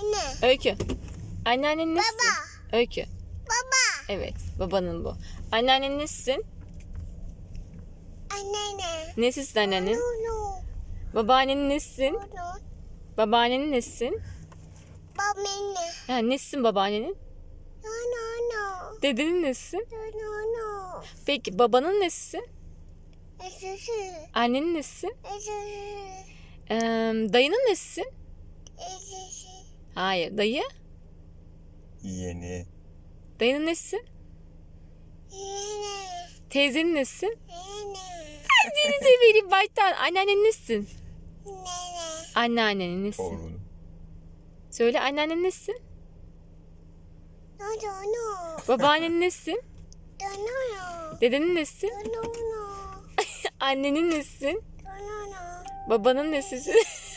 Anne. Öykü. Anneannen nesin? Baba. Öykü. Baba. Evet. Babanın bu. Anneannen nesin? Anne. Nesisin anneannen? Babaannen nesin? Babaannenin nesin? Babamene. Ha, nesin babaannenin? No no no. Dedenin nesin? No no no. Peki babanın nesin? Esası. Annenin nesin? Esası. Ee, dayının nesin? Esası. Hayır. Dayı? Yeni. Dayının nesin? Yine. Teyzenin nesin? Yine. Seni severim baştan. Anneannen nesin? Nene. Anneannenin nesin? Torun. Söyle anneannen nesin? No no no. Babaannen nesin? No no no. Dedenin nesin? No no no. Annenin nesin? No no no. Babanın nesisin?